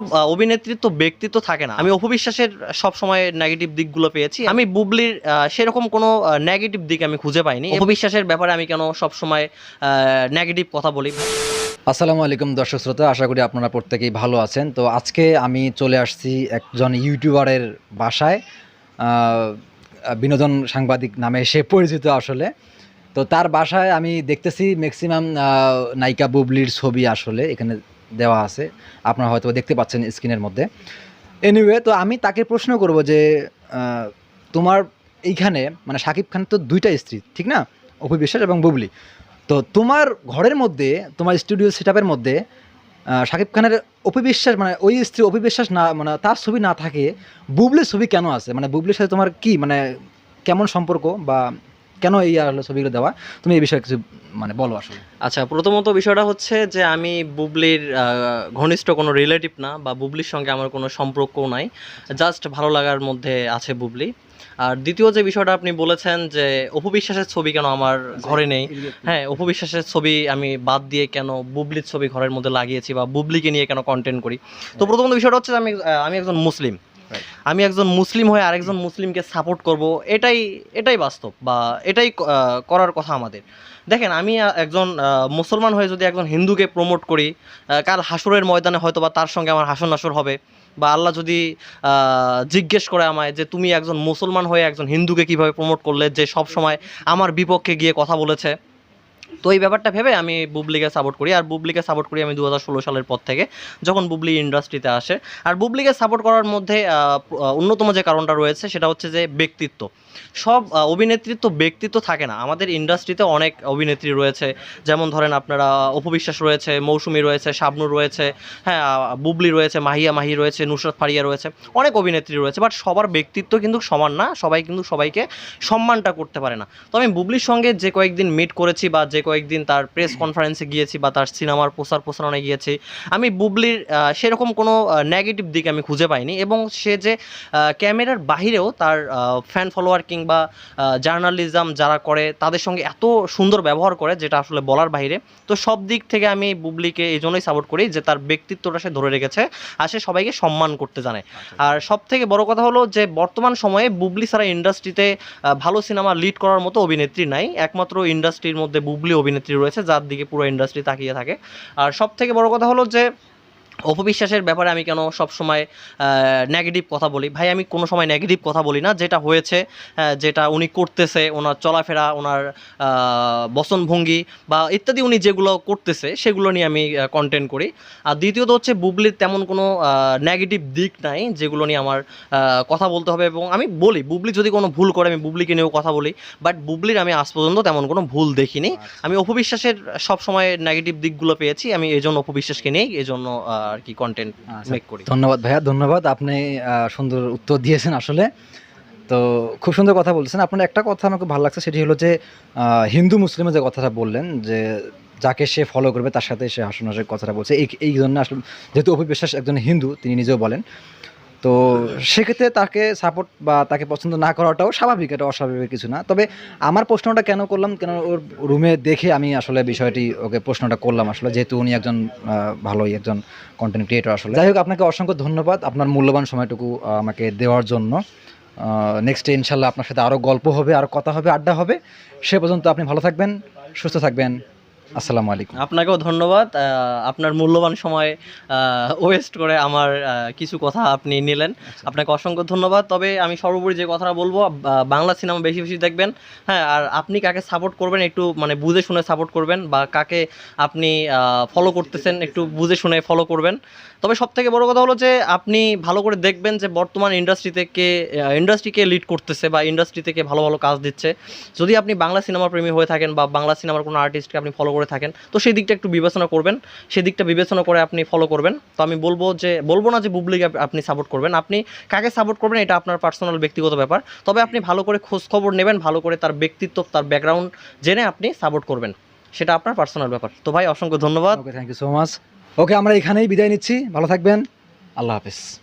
আহ, অভিনেত্রীর তো ব্যক্তিত্ব থাকে না। আমি অপবিশ্বাসের সব সময় নেগেটিভ দিকগুলো পেয়েছি। আমি বুবলির সেরকম কোনো নেগেটিভ দিক আমি খুঁজে পাইনি। অপবিশ্বাসের ব্যাপারে আমি কেন সব সময় নেগেটিভ কথা বলি? আসসালামু আলাইকুম দর্শক শ্রোতা আশা করি আপনারা প্রত্যেকেই ভালো আছেন। তো আজকে আমি চলে আসছি একজন ইউটিউবারের বাসায় বিনোদন সাংবাদিক নামে সে পরিচিত আসলে। তো তার বাসায় আমি দেখতেছি ম্যাক্সিমাম নায়িকা বুবলির ছবি আসলে। এখানে দেওয়া আছে। আপনারা হয়তো দেখতে পাচ্ছেন স্ক্রিনের মধ্যে। এনিওয়ে তো আমি তাকে প্রশ্ন করব যে তোমার এইখানে মানে শাকিব খান তো দুইটা স্ত্রী, ঠিক না? অপু বিশ্বাস এবং বুবলি। তো তোমার ঘরের মধ্যে, তোমার স্টুডিও সেট মধ্যে শাকিব খানের অপিবিশ্বাস মানে ওই স্ত্রী অপিবিশ্বাস না মানে তার ছবি না থাকে, বুবলির ছবি কেন আছে? মানে বুবলির সাথে তোমার কি মানে কেমন সম্পর্ক বা কেন এই আসলে ছবিগুলো দেওয়া? তুমি এই বিষয়ে কিছু মানে বলো আসলে। আচ্ছা প্রথমত বিষয়টা হচ্ছে যে আমি বুবলির ঘনিষ্ঠ কোনো রিলেটিভ না বা বুবলির সঙ্গে আমার কোনো সম্পর্কও নাই। জাস্ট ভালো লাগার মধ্যে আছে বুবলি। আর দ্বিতীয় যে বিষয়টা আপনি বলেছেন যে অপু বিশ্বাসের ছবি কেন আমার ঘরে নেই? হ্যাঁ অপবিশ্বাসের ছবি আমি বাদ দিয়ে কেন বুবলির ছবি ঘরের মধ্যে লাগিয়েছি বা বুবলিকে নিয়ে কেন কন্টেন্ট করি? তো প্রথমত বিষয়টা হচ্ছে আমি আমি একজন মুসলিম. আমি একজন মুসলিম হয়ে আরেকজন মুসলিমকে সাপোর্ট করব, এটাই এটাই বাস্তব বা এটাই করার কথা আমাদের। দেখেন, আমি একজন মুসলমান হয়ে যদি একজন হিন্দুকে প্রমোট করি কাল হাসুরের ময়দানে হয়তো বা তার সঙ্গে আমার হাসন নাসর হবে বা আল্লাহ যদি জিজ্ঞেস করে আমায় যে তুমি একজন মুসলমান হয়ে একজন হিন্দুকে কীভাবে প্রমোট করলে যে সব সময় আমার বিপক্ষে গিয়ে কথা বলেছে তো এই ব্যাপারটা ভেবে আমি বুবলিকে সাপোর্ট করি। আর বুবলিকে সাপোর্ট করি আমি দু হাজার ষোলো সালের পর থেকে, যখন বুবলি ইন্ডাস্ট্রিতে আসে। আর বুবলিকে সাপোর্ট করার মধ্যে অন্যতম যে কারণটা রয়েছে, সেটা হচ্ছে যে ব্যক্তিত্ব। সব তো ব্যক্তিত্ব থাকে না। আমাদের ইন্ডাস্ট্রিতে অনেক অভিনেত্রী রয়েছে। যেমন ধরেন আপনারা অপবিশ্বাস রয়েছে, মৌসুমি রয়েছে, শাবনুর রয়েছে হ্যাঁ বুবলি রয়েছে, মাহিয়া মাহি রয়েছে, নুসরত ফারিয়া রয়েছে। অনেক অভিনেত্রী রয়েছে। বাট সবার ব্যক্তিত্ব কিন্তু সমান না। সবাই কিন্তু সবাইকে সম্মানটা করতে পারে না। তো আমি বুবলির সঙ্গে যে কয়েকদিন মিট করেছি বা যে কয়েকদিন তার প্রেস কনফারেন্সে গিয়েছি বা তার সিনেমার প্রচার প্রচারণায় গিয়েছি আমি বুবলির সেরকম কোনো নেগেটিভ দিক আমি খুঁজে পাইনি এবং সে যে ক্যামেরার বাহিরেও তার ফ্যান ফলোয়ার কিংবা জার্নালিজম যারা করে তাদের সঙ্গে এত সুন্দর ব্যবহার করে যেটা আসলে বলার বাইরে। তো সব দিক থেকে আমি বুবলিকে এই জন্যই সাপোর্ট করি যে তার ব্যক্তিত্বটা সে ধরে রেখেছে আর সে সবাইকে সম্মান করতে জানে। আর সব থেকে বড় কথা হলো যে বর্তমান সময়ে বুবলি ছাড়া ইন্ডাস্ট্রিতে ভালো সিনেমা লিড করার মতো অভিনেত্রী নাই। একমাত্র ইন্ডাস্ট্রির মধ্যে বুবলি অভিনেত্রী রয়েছে, যার দিকে পুরো ইন্ডাস্ট্রি তাকিয়ে থাকে। আর সব থেকে বড় কথা হলো যে অপবিশ্বাসের ব্যাপারে আমি কেন সব সময় নেগেটিভ কথা বলি? ভাই আমি কোনো সময় নেগেটিভ কথা বলি না। যেটা হয়েছে যেটা উনি করতেছে ওনার চলাফেরা ওনার আহ, বচনভঙ্গি বা ইত্যাদি উনি যেগুলো করতেছে সেগুলো নিয়ে আমি কন্টেন্ট করি। আর দ্বিতীয়ত হচ্ছে বুবলির তেমন কোনো নেগেটিভ দিক নাই যেগুলো নিয়ে আমার কথা বলতে হবে। এবং আমি বলি বুবলি যদি কোনো ভুল করে আমি বুবলিকে নিয়েও কথা বলি। বাট বুবলির আমি আজ পর্যন্ত তেমন কোনো ভুল দেখিনি। আমি অপবিশ্বাসের সব সময় নেগেটিভ দিকগুলো পেয়েছি। আমি এই জন্য অপবিশ্বাসকে নিয়েই এই জন্য আর কি কন্টেন্ট আচ্ছা। মেক করি। ধন্যবাদ ভাইয়া ধন্যবাদ। আপনি সুন্দর উত্তর দিয়েছেন আসলে। তো খুব সুন্দর কথা বলছেন। আপনার একটা কথা আমাকে ভালো লাগছে সেটি হলো যে আহ, হিন্দু মুসলিমের যে কথাটা বললেন যে যাকে সে ফলো করবে তার সাথে সে হাসন হাসের কথাটা বলছে। এই এই জন্য আসলে যেহেতু অভিবিশ্বাস একজন হিন্দু তিনি নিজেও বলেন। তো সেক্ষেত্রে তাকে সাপোর্ট বা তাকে পছন্দ না করাটাও স্বাভাবিক, এটা অস্বাভাবিক কিছু না। তবে আমার প্রশ্নটা কেন করলাম, কেন ওর রুমে দেখে আমি আসলে বিষয়টি ওকে প্রশ্নটা করলাম আসলে, যেহেতু উনি একজন ভালোই একজন কন্টেন্ট ক্রিয়েটর আসলে। যাই হোক, আপনাকে অসংখ্য ধন্যবাদ আপনার মূল্যবান সময়টুকু আমাকে দেওয়ার জন্য। নেক্সট ইনশাল্লাহ আপনার সাথে আরও গল্প হবে আরও কথা হবে, আড্ডা হবে। সে পর্যন্ত আপনি ভালো থাকবেন, সুস্থ থাকবেন। আসসালামু আলাইকুম। আপনাকেও ধন্যবাদ। আপনার মূল্যবান সময় ওয়েস্ট করে আমার কিছু কথা আপনি নিলেন। আপনাকে অসংখ্য ধন্যবাদ। তবে আমি সর্বোপরি যে কথাটা বলব বাংলা সিনেমা বেশি বেশি দেখবেন। হ্যাঁ আর আপনি কাকে সাপোর্ট করবেন একটু মানে বুঝে শুনে সাপোর্ট করবেন বা কাকে আপনি ফলো করতেছেন একটু বুঝে শুনে ফলো করবেন। তবে সব থেকে বড় কথা হলো যে আপনি ভালো করে দেখবেন যে বর্তমান ইন্ডাস্ট্রি থেকে ইন্ডাস্ট্রিকে লিড করতেছে বা ইন্ডাস্ট্রি থেকে ভালো ভালো কাজ দিচ্ছে। যদি আপনি বাংলা সিনেমা প্রেমী হয়ে থাকেন বা বাংলা সিনেমার কোনো আর্টিস্টকে আপনি ফলো করে থাকেন। তো সেই দিকটা একটু বিবেচনা করবেন। সেই দিকটা বিবেচনা করে আপনি ফলো করবেন। তো আমি বলব যে, বলব না যে বুবলিকে আপ- আপনি সাপোর্ট করবেন। আপনি কাকে সাপোর্ট করবেন এটা আপনার পার্সোনাল ব্যক্তিগত ব্যাপার। তবে আপনি ভালো করে খোঁজ খবর নেবেন, ভালো করে তার ব্যক্তিত্ব, তার ব্যাকগ্রাউন্ড জেনে আপনি সাপোর্ট করবেন। সেটা আপনার পার্সোনাল ব্যাপার। তো ভাই, অসংখ্য ধন্যবাদ। Thank you so much okay আমরা এখানেই বিদায় নিচ্ছি। ভালো থাকবেন। আল্লাহ হাফিজ।